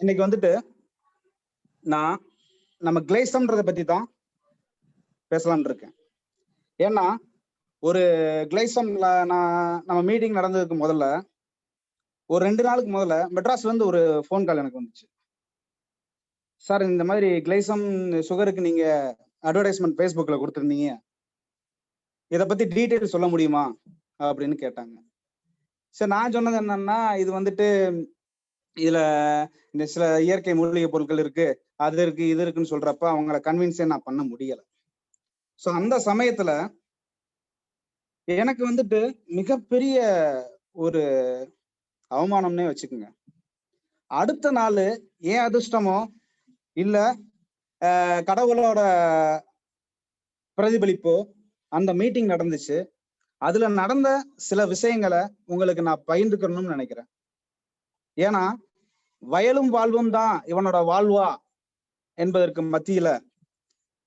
இன்னைக்கு வந்துட்டு நான் நம்ம கிளைசம்ன்றதை பத்தி தான் பேசலாம்னு இருக்கேன். ஏன்னா ஒரு கிளைசம்ல நான் நம்ம மீட்டிங் நடந்ததுக்கு முதல்ல ஒரு ரெண்டு நாளுக்கு முதல்ல மெட்ராஸ்ல இருந்து ஒரு ஃபோன் கால் எனக்கு வந்துச்சு. சார் இந்த மாதிரி கிளைசம் சுகருக்கு நீங்க அட்வர்டைஸ்மெண்ட் ஃபேஸ்புக்ல கொடுத்துருந்தீங்க. இதை பத்தி டீட்டெயில் சொல்ல முடியுமா? அப்படின்னு கேட்டாங்க. சரி நான் சொன்னது என்னன்னா இது வந்துட்டு இதுல இந்த சில இயற்கை மூலிகை பொருட்கள் இருக்கு அது இருக்கு இது இருக்குன்னு சொல்றப்ப அவங்கள கன்வின்ஸே நான் பண்ண முடியல. ஸோ அந்த சமயத்துல எனக்கு வந்துட்டு மிகப்பெரிய ஒரு அவமானம்னே வச்சுக்கோங்க. அடுத்த நாள் ஏன் அதிர்ஷ்டமோ இல்ல கடவுளோட பிரதிபலிப்போ அந்த மீட்டிங் நடந்துச்சு. அதுல நடந்த சில விஷயங்களை உங்களுக்கு நான் பகிர்ந்துக்கணும்னு நினைக்கிறேன். ஏன்னா வயலும் வாழ்வும் தான் இவனோட வாழ்வா என்பதற்கு மத்தியில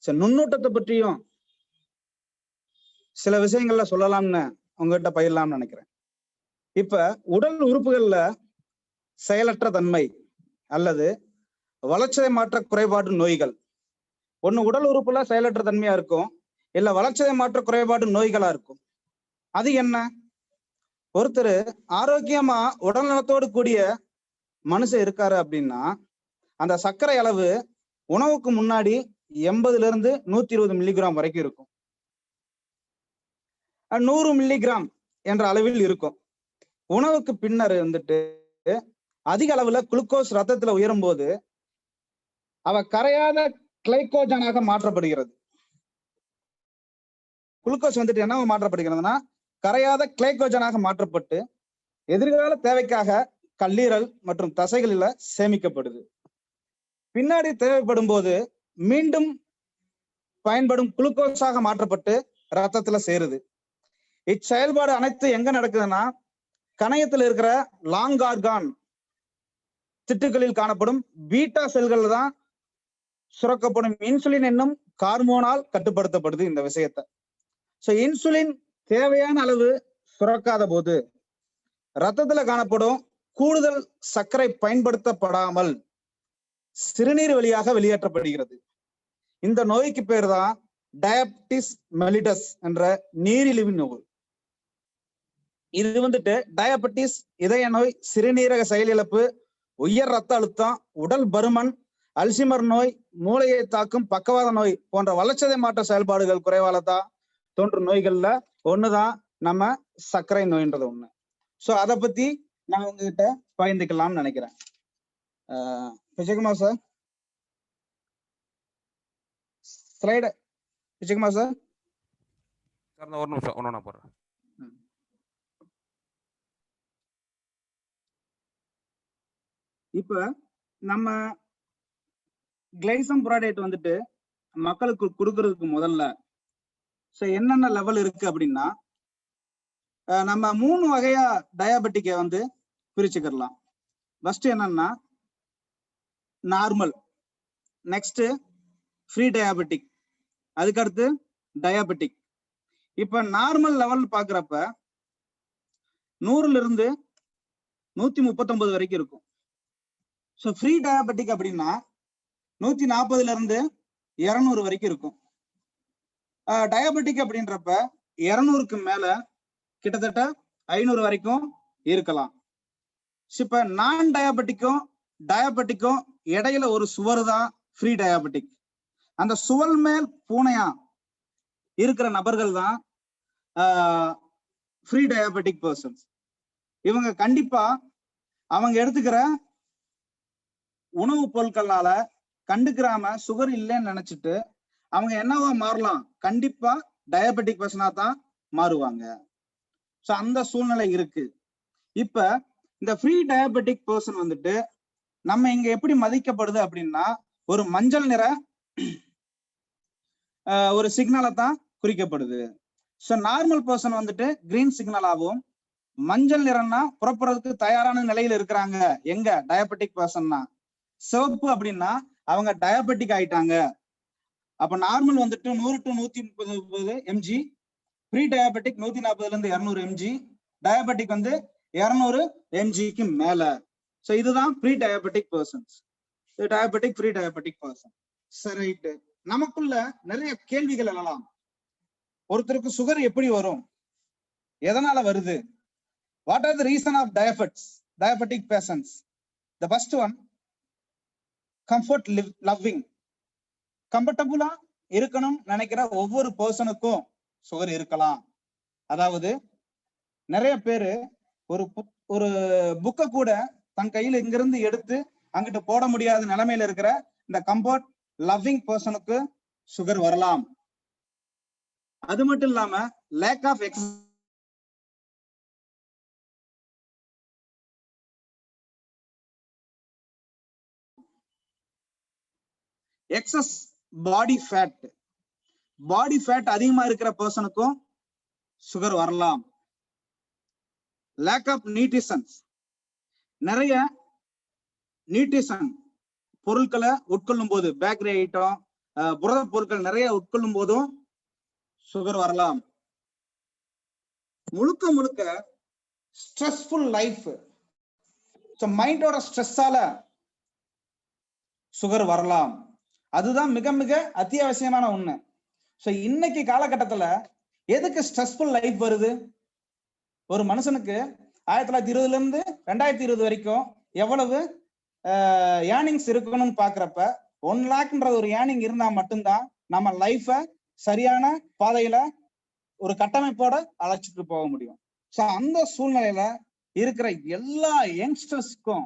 சில நுண்ணூட்டத்தை பற்றியும் சில விஷயங்கள்ல சொல்லலாம்னு உங்ககிட்ட பயிரலாம்னு நினைக்கிறேன். இப்ப உடல் உறுப்புகள்ல செயலற்ற தன்மை அல்லது வளர்ச்சிதை மாற்ற குறைபாடு நோய்கள். ஒண்ணு உடல் உறுப்புல செயலற்ற தன்மையா இருக்கும் இல்ல வளர்ச்சிதை மாற்ற குறைபாடு நோய்களா இருக்கும். அது என்ன? ஒருத்தர் ஆரோக்கியமா உடல் நலத்தோடு கூடிய மனுஷன் இருக்காரு அப்படின்னா அந்த சர்க்கரை அளவு உணவுக்கு முன்னாடி எண்பதுல இருந்து நூத்தி இருபது மில்லிகிராம் வரைக்கும் இருக்கும். நூறு மில்லிகிராம் என்ற அளவில் இருக்கும். உணவுக்கு பின்னர் வந்துட்டு அதிக அளவுல குளுக்கோஸ் ரத்தத்துல உயரும் போது அவ கரையாத கிளைகோஜனாக மாற்றப்படுகிறது. குளுக்கோஸ் வந்துட்டு என்னவா மாற்றப்படுகிறதுனா கரையாத கிளைகோஜனாக மாற்றப்பட்டு எதிர்கால தேவைக்காக கல்லீரல் மற்றும் தசைகளில சேமிக்கப்படுது. பின்னாடி தேவைப்படும் போது மீண்டும் பயன்படும் குளுக்கோஸாக மாற்றப்பட்டு ரத்தத்துல சேருது. இச்செயல்பாடு அனைத்து எங்க நடக்குதுன்னா கணையத்தில் இருக்கிற லாங் ஆர்கான் திட்டுகளில் காணப்படும் பீட்டா செல்கள் தான் சுரக்கப்படும். இன்சுலின் என்னும் கார்மோனால் கட்டுப்படுத்தப்படுது இந்த விஷயத்த. சோ இன்சுலின் தேவையான அளவு சுரக்காத போது ரத்தத்துல காணப்படும் கூடுதல் சர்க்கரை பயன்படுத்தப்படாமல் சிறுநீர் வழியாக வெளியேற்றப்படுகிறது. இந்த நோய்க்கு பேர் தான் டயபிட்டிஸ் மெலிடஸ் என்ற நீரிழிவு நோய். இது வந்துட்டு டயபெட்டிஸ் இதய நோய் சிறுநீரக செயலிழப்பு உயர் ரத்த அழுத்தம் உடல் பருமன் அல்சிமர் நோய் மூளையை தாக்கும் பக்கவாத நோய் போன்ற வளர்ச்சதை மாற்ற செயல்பாடுகள் குறைவால தான் தோன்றும் நோய்கள்ல ஒண்ணுதான் நம்ம சர்க்கரை நோய்ன்றது ஒண்ணு. சோ அதை பத்தி நான் உங்ககிட்ட பகிர்ந்துக்கலாம்னு நினைக்கிறேன். Vijayakumar sir? Slide Vijayakumar sir? ஒரு நிமிஷம் ஒன்று ஒன்றா போடுறேன். இப்ப நம்ம கிளைசம் ப்ராடக்ட் வந்துட்டு மக்களுக்கு கொடுக்கறதுக்கு முதல்ல ஸோ என்னென்ன லெவல் இருக்கு அப்படின்னா நம்ம மூணு வகையா டயாபெட்டிக்கை வந்து பிரிச்சுக்கிடலாம். ஃபர்ஸ்ட் என்னன்னா நார்மல் நெக்ஸ்ட் ஃப்ரீ டயாபெட்டிக் அதுக்கடுத்து டயாபெட்டிக் இப்ப நார்மல் லெவல் பாக்குறப்ப நூறுல இருந்து நூத்தி முப்பத்தொன்பது வரைக்கும் இருக்கும். ஸோ ஃப்ரீ டயாபெட்டிக் அப்படின்னா நூத்தி நாற்பதுல இருந்து இருநூறு வரைக்கும் இருக்கும். டயாபெட்டிக் அப்படின்றப்ப இருநூறுக்கு மேல கிட்டத்தட்ட ஐநூறு வரைக்கும் இருக்கலாம். இப்ப நான் டயாபெட்டிக்கும் டயாபெட்டிக்கும் இடையில ஒரு சுவர் தான் ஃப்ரீ டயாபெட்டிக் அந்த சுவர் மேல் பூனையா இருக்கிற நபர்கள் தான் ஃப்ரீ டயாபெட்டிக் பர்சன்ஸ் இவங்க கண்டிப்பா அவங்க எடுத்துக்கிற உணவுப் பொருட்களால கண்டுக்கிறாம சுகர் இல்லைன்னு நினைச்சிட்டு அவங்க என்னவா மாறலாம்? கண்டிப்பா டயபெட்டிக் பர்சனா தான் மாறுவாங்க. ஸோ அந்த சூழ்நிலை இருக்கு. இப்ப இந்த ஃப்ரீ டயபெட்டிக் பர்சன் வந்துட்டு நம்ம இங்க எப்படி மதிக்கப்படுது அப்படின்னா ஒரு மஞ்சள் நிற ஒரு சிக்னலை தான் குறிக்கப்படுது. ஸோ நார்மல் பர்சன் வந்துட்டு கிரீன் சிக்னலாகவும் மஞ்சள் நிறம்னா புறப்படுறதுக்கு தயாரான நிலையில இருக்கிறாங்க. எங்க? டயபெட்டிக் பர்சன்னா சிவப்பு அப்படின்னா அவங்க டயபெட்டிக் ஆயிட்டாங்க. அப்ப நார்மல் வந்துட்டு நூறு டு நூத்தி முப்பது முப்பது எம்ஜி ப்ரீ டயபெட்டிக் நூத்தி நாற்பதுல இருந்து இருநூறு எம்ஜி டயபெட்டிக் வந்து இருநூறு எம்ஜிக்கு மேல. ஸோ இதுதான் pre diabetic persons diabetic pre diabetic person சரி ரைட்டு நமக்குள்ள நிறைய கேள்விகள் எழலாம். ஒருத்தருக்கு சுகர் எப்படி வரும்? எதனால வருது? What are the reason of diabetes diabetic patients the first one comfort live loving கம்ஃபர்டபுளா இருக்கணும் நினைக்கிற ஒவ்வொரு பர்சனுக்கும் சுகர் இருக்கலாம். அதாவது நிறைய பேரு ஒரு ஒரு புக்கை கூட தன் கையில இங்கிருந்து எடுத்து அங்கிட்டு போட முடியாத நிலைமையில இருக்கிற இந்த கம்ஃபர்ட் லவ்விங் பர்சனுக்கு சுகர் வரலாம். அது மட்டும் இல்லாம lack of ex excess body fat body fat அதிகமா இருக்கிற பர்சனுக்கும் சுகர் வரலாம். லேக் ஆஃப் நியூட்ரிஷன்ஸ் நிறைய நியூட்ரிஷன் பொருட்களை உட்கொள்ளும் போது பேக்கரி ஐட்டம் புரத பொருட்கள் நிறைய உட்கொள்ளும் போதும் சுகர் வரலாம். முழுக்க முழுக்க ஸ்ட்ரெஸ்ஃபுல் லைஃப் மைண்டோட ஸ்ட்ரெஸ்ஸால சுகர் வரலாம். அதுதான் மிக மிக அத்தியாவசியமான ஒண்ணு. ஸோ இன்னைக்கு காலகட்டத்துல எதுக்கு ஸ்ட்ரெஸ்ஃபுல் லைஃப் வருது? ஒரு மனுஷனுக்கு ஆயிரத்தி தொள்ளாயிரத்தி இருபதுல இருந்து ரெண்டாயிரத்தி இருபது வரைக்கும் எவ்வளவு ஏர்னிங்ஸ் இருக்கணும்னு பாக்குறப்ப ஒன் லேக்ன்ற ஒரு ஏர்னிங் இருந்தா மட்டும்தான் நம்ம லைஃப சரியான பாதையில ஒரு கட்டமைப்போட அழைச்சிட்டு போக முடியும். ஸோ அந்த சூழ்நிலையில இருக்கிற எல்லா யங்ஸ்டர்ஸ்க்கும்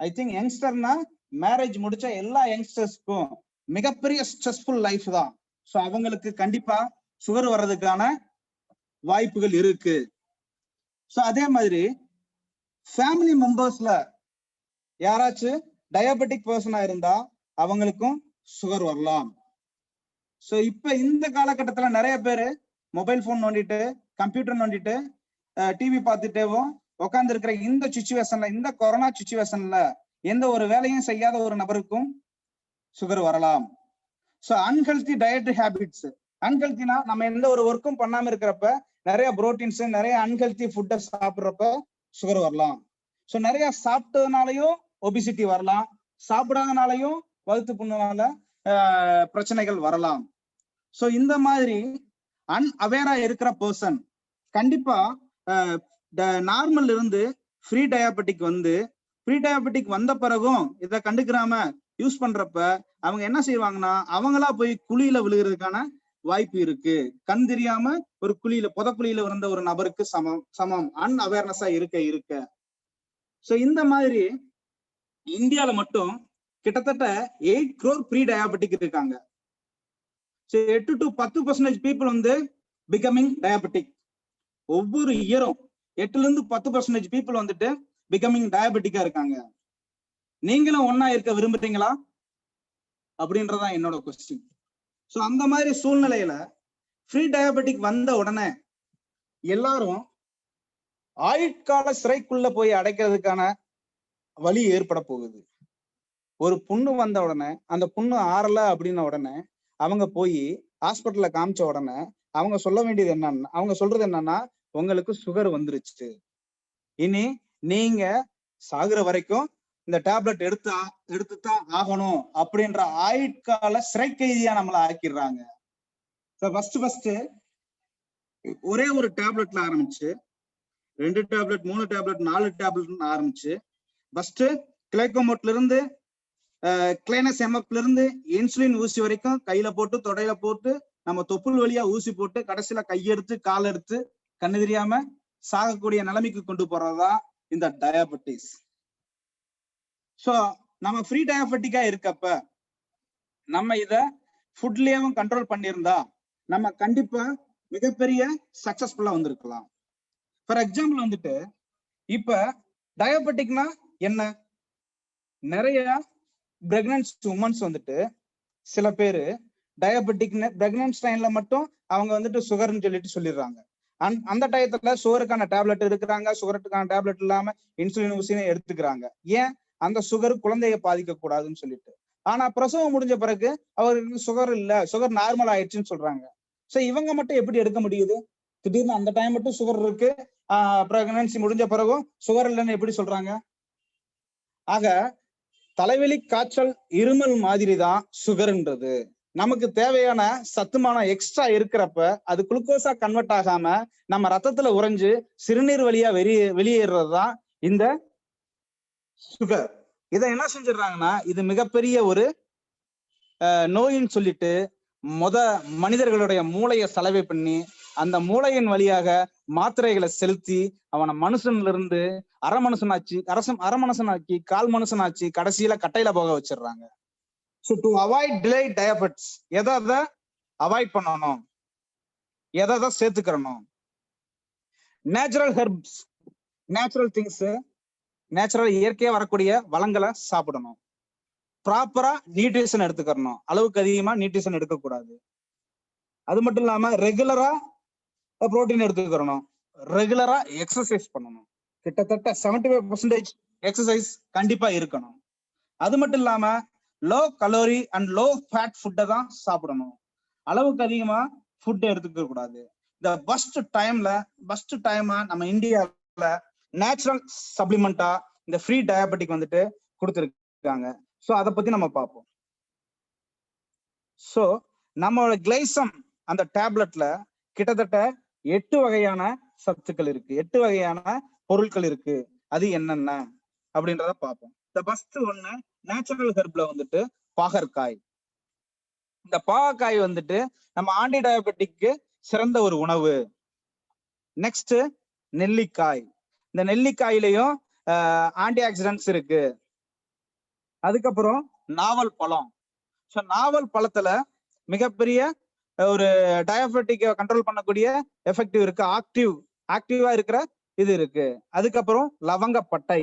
ஐ திங்க் யங்ஸ்டர்னா மேரேஜ் முடிச்ச எல்லா யங்ஸ்டர்ஸ்க்கும் மிகப்பெரிய ஸ்ட்ரெஸ்ஃபுல் லைஃப் தான். ஸோ அவங்களுக்கு கண்டிப்பா சுகர் வர்றதுக்கான வாய்ப்புகள் இருக்கு. ஸோ அதே மாதிரி ஃபேமிலி மெம்பர்ஸ்ல யாராச்சும் டயபெட்டிக் பர்சனா இருந்தா அவங்களுக்கும் சுகர் வரலாம். ஸோ இப்ப இந்த காலகட்டத்துல நிறைய பேர் மொபைல் ஃபோன் நோண்டிட்டு கம்ப்யூட்டர் நோண்டிட்டு டிவி பார்த்துட்டேவும் உட்காந்துருக்கிற இந்த சுச்சுவேஷன்ல இந்த கொரோனா சுச்சுவேஷன்ல எந்த ஒரு வேலையும் செய்யாத ஒரு நபருக்கும் சுகர் வரலாம். ஸோ அன்ஹெல்தி டயட் ஹேபிட்ஸ் அன்ஹெல்த்தினா நம்ம எந்த ஒரு ஒர்க்கும் பண்ணாம இருக்கிறப்ப நிறைய புரோட்டீன்ஸ் நிறைய அன்ஹெல்தி ஃபுட்டை சாப்பிட்றப்ப சுகர் வரலாம். ஸோ நிறைய சாப்பிட்டதுனாலையும் ஒபிசிட்டி வரலாம். சாப்பிடாதனாலையும் வகுத்து புண்ணுனால பிரச்சனைகள் வரலாம். ஸோ இந்த மாதிரி அன்அவேரா இருக்கிற பர்சன் கண்டிப்பா நார்மல் இருந்து ஃப்ரீ டயாபெட்டிக் வந்து ப்ரீ டயாபெட்டிக் வந்த பிறகும் இதை கண்டுக்கிறாம யூஸ் பண்றப்ப அவங்க என்ன செய்வாங்கன்னா அவங்களா போய் குழியில விழுகிறதுக்கான வாய்ப்பு இருக்கு. கண் தெரியாம ஒரு குழியில புத குழியில இருந்த ஒரு நபருக்கு சமம் சமம். அன் அவேர்னஸா இருக்க இருக்க. சோ இந்த மாதிரி இந்தியால மட்டும் கிட்டத்தட்ட எயிட் க்ரோர் ப்ரீ டயாபெட்டிக் இருக்காங்க. ஸோ எட்டு டு பத்து பர்சன்டேஜ் பீப்புள் வந்து பிகமிங் டயாபெட்டிக் ஒவ்வொரு இயரும் எட்டுல இருந்து பத்து பர்சன்டேஜ் பீப்புள் வந்துட்டு பிகமிங் டயபெட்டிக்கா இருக்காங்க. நீங்களும் ஒன்னா இருக்க விரும்புறீங்களா? அப்படின்றதான் என்னோட கொஸ்டின் ஸோ அந்த மாதிரி சூழ்நிலையில ஃப்ரீ டயபெட்டிக் வந்த உடனே எல்லாரும் ஆயுட்கால சிறைக்குள்ள போய் அடைக்கிறதுக்கான வழி ஏற்பட போகுது. ஒரு புண்ணு வந்த உடனே அந்த புண்ணு ஆறல அப்படின்ன உடனே அவங்க போய் ஹாஸ்பிட்டல்ல காமிச்ச உடனே அவங்க சொல்ல வேண்டியது என்னன்னா அவங்க சொல்றது என்னன்னா உங்களுக்கு சுகர் வந்துருச்சு. இனி நீங்க சாகுற வரைக்கும் இந்த டேப்லெட் எடுத்து எடுத்துதான் ஆகணும் அப்படின்ற ஆயுட்கால சிறை கைதியா நம்மளை ஆக்கிடுறாங்க. ஃபர்ஸ்ட் ஃபர்ஸ்ட் ஒரே ஒரு டேப்லெட்ல ஆரம்பிச்சு ரெண்டு டேப்லெட் மூணு டேப்லெட் நாலு டேப்லெட் ஆரம்பிச்சு ஃபர்ஸ்ட் கிளைக்கோமோட்ல இருந்து கிளைனஸ் எம்எப்ல இருந்து இன்சுலின் ஊசி வரைக்கும் கையில போட்டு தொடையில போட்டு நம்ம தொப்புள் வழியா ஊசி போட்டு கடைசியில கையெடுத்து கால் எடுத்து கண்ணு தெரியாம சாகக்கூடிய நிலைமைக்கு கொண்டு போறதுதான் இந்த டயாபெட்டிஸ் ஸோ நம்ம ஃப்ரீ டயாபெட்டிக்கா இருக்கப்ப நம்ம இத ஃபுட்லயும் கண்ட்ரோல் பண்ணியிருந்தா நம்ம கண்டிப்பா மிகப்பெரிய சக்சஸ்ஃபுல்லா வந்திருக்கலாம். ஃபார் எக்ஸாம்பிள் வந்துட்டு இப்ப டயாபெட்டிக்னா என்ன? நிறைய பிரெக்னன்ஸ் உமன்ஸ் வந்துட்டு சில பேரு டயபெட்டிக்னு பிரெக்னன்ஸ் டைம்ல மட்டும் அவங்க வந்துட்டு சுகர்னு சொல்லிட்டு சொல்லிடுறாங்க. அந்த டயத்துல சுகருக்கான டேப்லெட் இருக்கிறாங்க சுகருக்கான டேப்லெட் இல்லாம இன்சுலின் ஊசியும் எடுத்துக்கிறாங்க. ஏன்? அந்த சுகர் குழந்தைய பாதிக்க கூடாதுன்னு சொல்லிட்டு. ஆனா பிரசவம் முடிஞ்ச பிறகு அவருக்கு சுகர் இல்ல. சுகர் நார்மல் ஆயிடுச்சுன்னு சொல்றாங்க. சோ இவங்க மட்டும் எப்படி எடுக்க முடியுது? திடீர்னு அந்த டைம் மட்டும் சுகர் இருக்கு. ஆஹ் பிரெக்னன்சி முடிஞ்ச பிறகும் சுகர் இல்லைன்னு எப்படி சொல்றாங்க? ஆக தலைவலி காய்ச்சல் இருமல் மாதிரி தான் சுகர்ன்றது. நமக்கு தேவையான சத்துமானம் எக்ஸ்ட்ரா இருக்கிறப்ப அது குளுக்கோஸா கன்வெர்ட் ஆகாம நம்ம ரத்தத்துல உறைஞ்சு சிறுநீர் வழியா வெளியே வெளியேறது தான் இந்த சுகர் இதை என்ன செஞ்சிடறாங்கன்னா இது மிகப்பெரிய ஒரு அஹ், நோயின்னு சொல்லிட்டு மொத மனிதர்களுடைய மூளையை சலவை பண்ணி அந்த மூளையின் வழியாக மாத்திரைகளை செலுத்தி அவனை மனுஷன்ல இருந்து அரை மனுஷனாச்சு அரசன் அரை மனுஷனாக்கி கால் மனுஷனாச்சு கடைசியில கட்டையில போக வச்சிடுறாங்க. So to avoid delay diabetes எதை எதை அவாய்ட் பண்ணணும்? எதை அதை சேர்த்துக்கிறணும்? Natural herbs natural things natural இயற்கையா வரக்கூடிய வளங்களை சாப்பிடணும். ப்ராப்பரா நியூட்ரிஷன் எடுத்துக்கணும் அளவுக்கு அதிகமா நியூட்ரிஷன் எடுக்கக்கூடாது. அது மட்டும் இல்லாம ரெகுலரா புரோட்டீன் எடுத்துக்கிறணும். ரெகுலரா எக்ஸசைஸ் பண்ணணும். கிட்டத்தட்ட செவன்டி ஃபைவ் பர்சன்டேஜ் எக்ஸசைஸ் கண்டிப்பா இருக்கணும். அது மட்டும் இல்லாம low calorie and low fat ஃபுட்டை தான் சாப்பிடணும். அளவுக்கு அதிகமா ஃபுட் எடுத்துக்க கூடாது. இந்த பஸ்ட் டைம்ல பஸ்ட் டைமா நம்ம இந்தியாவில் நேச்சுரல் சப்ளிமெண்டா இந்த ஃப்ரீ டயபெட்டிக் வந்துட்டு கொடுத்துருக்காங்க. ஸோ அதை பத்தி நம்ம பார்ப்போம். ஸோ நம்மளோட கிளைசம் அந்த டேப்லெட்ல கிட்டத்தட்ட எட்டு வகையான சத்துக்கள் இருக்கு. எட்டு வகையான பொருட்கள் இருக்கு. அது என்னென்ன? அப்படின்றத பார்ப்போம். இந்த ஃபர்ஸ்ட் ஒண்ணு நேச்சுரல் ஹெர்ப்ல வந்துட்டு பாகற்காய். இந்த பாகற்காய் வந்துட்டு நம்ம ஆன்டி டயபெட்டிக்கு சிறந்த ஒரு உணவு. நெக்ஸ்ட் நெல்லிக்காய். இந்த நெல்லிக்காயிலையும் ஆன்டி ஆக்சிடென்ட்ஸ் இருக்கு. அதுக்கப்புறம் நாவல் பழம். ஸோ நாவல் பழத்துல மிகப்பெரிய ஒரு டயபெட்டிக்கை கண்ட்ரோல் பண்ணக்கூடிய எஃபெக்டிவ் இருக்கு. ஆக்டிவ் ஆக்டிவா இருக்கிற இது இருக்கு. அதுக்கப்புறம் லவங்கப்பட்டை.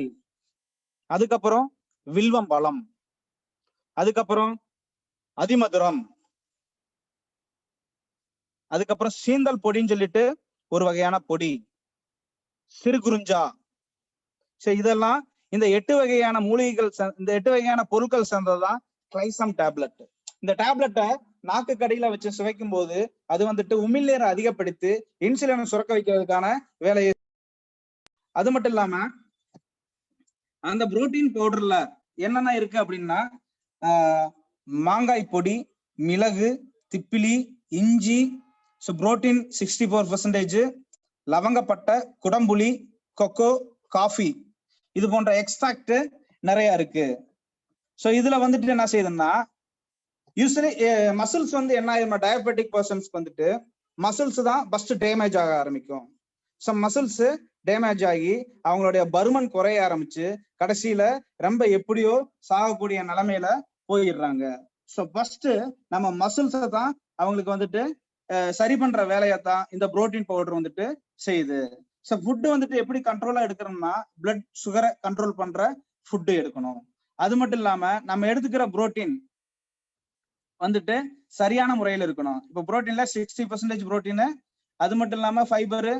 அதுக்கப்புறம் வில்வம் பழம். அதுக்கப்புறம் அதிமதுரம். அதுக்கப்புறம் சீந்தல் பொடின்னு சொல்லிட்டு ஒரு வகையான பொடி. சிறுகுறிஞ்சா சரி இதெல்லாம் இந்த எட்டு வகையான மூலிகைகள் சே- இந்த எட்டு வகையான பொருட்கள் சேர்ந்ததுதான் கிளைசம் டேப்லெட். இந்த டேப்லெட்டை நாக்கு கடையில வச்சு சுவைக்கும் போது அது வந்துட்டு உமிழ்நீரை அதிகப்படுத்தி இன்சுலினை சுரக்க வைக்கிறதுக்கான வேலையை அது மட்டும் இல்லாம அந்த புரோட்டீன் பவுடர்ல என்னென்ன இருக்கு அப்படின்னா மாங்காய் பொடி மிளகு திப்பிலி இஞ்சி so protein sixty four percentage லவங்கப்பட்டை குடம்புளி கொக்கோ காஃபி இது போன்ற எக்ஸ்ட்ராக்ட் நிறைய இருக்கு. ஸோ இதுல வந்துட்டு என்ன செய்யுதுன்னா யூஸ்வலி மசில்ஸ் வந்து என்ன ஆயிருமா டயபெட்டிக் பர்சன்ஸ்க்கு வந்துட்டு மசில்ஸ் தான் ஃபர்ஸ்ட் டேமேஜ் ஆக ஆரம்பிக்கும். ஸோ மசில்ஸ் டேமேஜ் ஆகி அவங்களுடைய பருமன் குறைய ஆரம்பிச்சு கடைசியில ரொம்ப எப்படியோ சாகக்கூடிய நிலைமையில போயிடுறாங்க. ஸோ ஃபர்ஸ்ட் நம்ம மசில்ஸை தான் அவங்களுக்கு வந்துட்டு சரி பண்ற வேலையை தான் இந்த புரோட்டீன் பவுடர் வந்துட்டு செய்யுது. ஸோ ஃபுட்டு வந்துட்டு எப்படி கண்ட்ரோலா எடுக்கணும்னா பிளட் சுகரை கண்ட்ரோல் பண்ற ஃபுட்டு எடுக்கணும். அது மட்டும் இல்லாம நம்ம எடுத்துக்கிற புரோட்டீன் வந்துட்டு சரியான முறையில் இருக்கணும். இப்போ புரோட்டீன்ல சிக்ஸ்டி பர்சன்டேஜ் புரோட்டீனு அது மட்டும் இல்லாம ஃபைபரு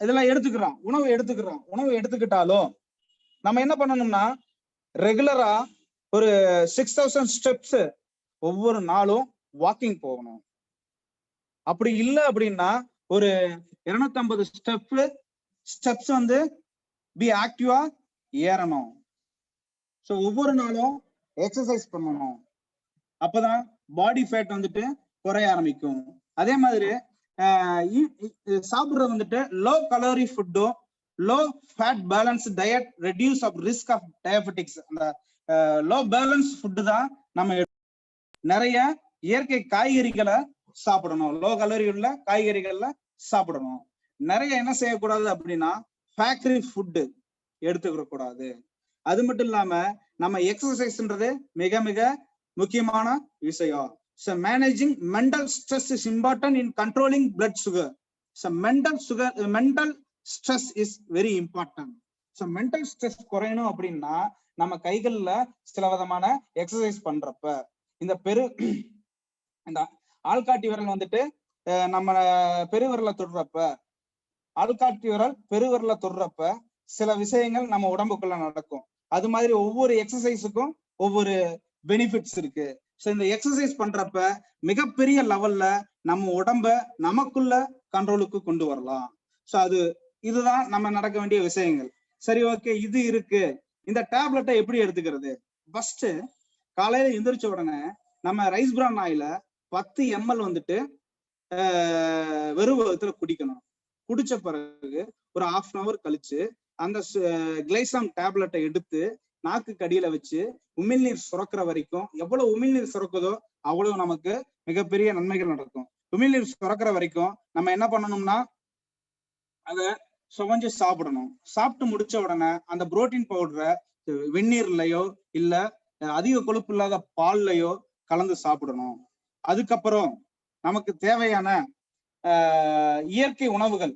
இதெல்லாம் எடுத்துக்கிறோம். உணவு எடுத்துக்கிறோம். உணவு எடுத்துக்கிட்டாலும் நம்ம என்ன பண்ணணும்னா ரெகுலரா ஒரு சிக்ஸ் தௌசண்ட் ஸ்டெப்ஸ் ஒவ்வொரு நாளும் வாக்கிங் போகணும். அப்படி இல்லை அப்படின்னா ஒரு இருநூத்தம்பது ஸ்டெப் ஸ்டெப்ஸ் வந்து பி ஆக்டிவா ஏறணும். ஸோ ஒவ்வொரு நாளும் எக்ஸசைஸ் பண்ணணும். அப்பதான் பாடி ஃபேட் வந்துட்டு குறைய ஆரம்பிக்கும். அதே மாதிரி சாப்பிட்றது வந்துட்டு லோ கலோரி ஃபுட்டும் low fat balance diet reduce of risk of diabetics அந்த லோ பேலன்ஸ் ஃபுட்டு தான் நம்ம நிறைய இயற்கை காய்கறிகளை சாப்பிடணும். லோ கலோரி உள்ள காய்கறிகள்ல சாப்பிடணும். நிறைய என்ன செய்யக்கூடாது அப்படின்னா ஃபேக்டரி ஃபுட்டு எடுத்துக்கிற கூடாது. அது மட்டும் இல்லாம நம்ம எக்ஸசைஸ்ன்றது மிக மிக முக்கியமான விஷயம். So managing stress stress is important in controlling sugar. Sugar mental sugar, sugar mental stress is very important so mental stress குறையணும் அப்படின்னா நம்ம கைகள்ல சில விதமான எக்ஸசைஸ் பண்றப்ப இந்த பெரு இந்த ஆள்காட்டி விரல் வந்துட்டு நம்ம பெருவிரலை தொடுறப்ப ஆள்காட்டி விரல் பெருவிரலை தொடுறப்ப சில விஷயங்கள் நம்ம உடம்புக்குள்ள நடக்கும். அது மாதிரி ஒவ்வொரு எக்ஸசைஸுக்கும் ஒவ்வொரு பெனிஃபிட்ஸ் இருக்கு. ஸோ இந்த எக்ஸசைஸ் பண்றப்ப மிகப்பெரிய லெவல்ல நம்ம உடம்ப நமக்குள்ள கண்ட்ரோலுக்கு கொண்டு வரலாம். ஸோ அது இதுதான் நம்ம நடக்க வேண்டிய விஷயங்கள். சரி ஓகே இது இருக்கு. இந்த டேப்லெட்டை எப்படி எடுத்துக்கிறது? ஃபர்ஸ்ட் காலையில எந்திரிச்ச உடனே நம்ம ரைஸ் பிரான் ஆயில பத்து எம்எல் வந்துட்டு ஆஹ், வெறும் குடிக்கணும். குடிச்ச பிறகு ஒரு ஹாஃப் அன் அவர் கழிச்சு அந்த கிளைசாம் டேப்லெட்டை எடுத்து நாக்கு கடியில வச்சு உமிழ்நீர் சுரக்கிற வரைக்கும் எவ்வளவு உமிழ்நீர் சுரக்குதோ அவ்வளவு நமக்கு மிகப்பெரிய நன்மைகள் நடக்கும். உமிழ்நீர் சுரக்கிற வரைக்கும் நம்ம என்ன பண்ணணும்னா அதை சுவஞ்சு சாப்பிடணும். சாப்பிட்டு முடிச்ச உடனே அந்த புரோட்டீன் பவுடரை வெந்நீர்லயோ இல்ல அதிக கொழுப்பு இல்லாத பால்லையோ கலந்து சாப்பிடணும். அதுக்கப்புறம் நமக்கு தேவையான ஆஹ், இயற்கை உணவுகள்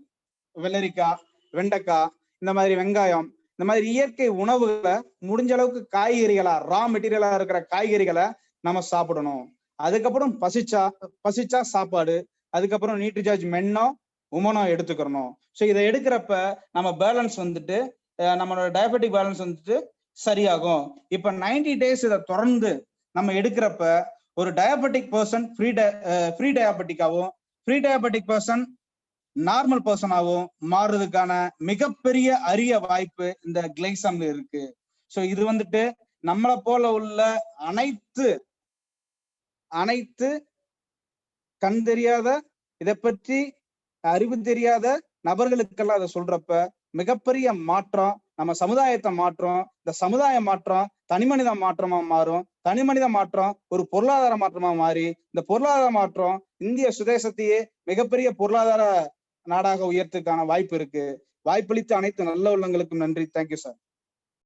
வெள்ளரிக்காய் வெண்டைக்காய் இந்த மாதிரி வெங்காயம் இந்த மாதிரி இயற்கை உணவுகளை முடிஞ்ச அளவுக்கு காய்கறிகளா ரா மெட்டீரியலா இருக்கிற காய்கறிகளை நம்ம சாப்பிடணும். அதுக்கப்புறம் பசிச்சா பசிச்சா சாப்பாடு அதுக்கப்புறம் நியூட்ரிசார்ஜ் மென்னோ உமனோ எடுத்துக்கிறணும். ஸோ இதை எடுக்கிறப்ப நம்ம பேலன்ஸ் வந்துட்டு நம்மளோட டயபெட்டிக் பேலன்ஸ் வந்துட்டு சரியாகும். இப்ப 90 டேஸ் இதை தொடர்ந்து நம்ம எடுக்கிறப்ப ஒரு டயபெட்டிக் பர்சன் ஃப்ரீ ஃப்ரீ டயபெட்டிக்காவும் ஃப்ரீ டயபெட்டிக் பர்சன் நார்மல் பர்சனாகவும் மாறுறதுக்கான மிகப்பெரிய அரிய வாய்ப்பு இந்த கிளைசம்ல இருக்கு. ஸோ இது வந்துட்டு நம்மளை போல உள்ள அனைத்து அனைத்து கண் தெரியாத இதை பற்றி அறிவு தெரியாத நபர்களுக்கெல்லாம் அதை சொல்றப்ப மிகப்பெரிய மாற்றம் நம்ம சமுதாயத்தை மாற்றம் இந்த சமுதாய மாற்றம் தனிமனித மாற்றமா மாறும். தனிமனித மாற்றம் ஒரு பொருளாதார மாற்றமா மாறி இந்த பொருளாதார மாற்றம் இந்திய சுதேசத்தையே மிகப்பெரிய பொருளாதார நாடாக உயர்த்துக்கான வாய்ப்பு இருக்கு. வாய்ப்பளித்த அனைத்து நல்ல உள்ளங்களுக்கும் நன்றி. Thank you sir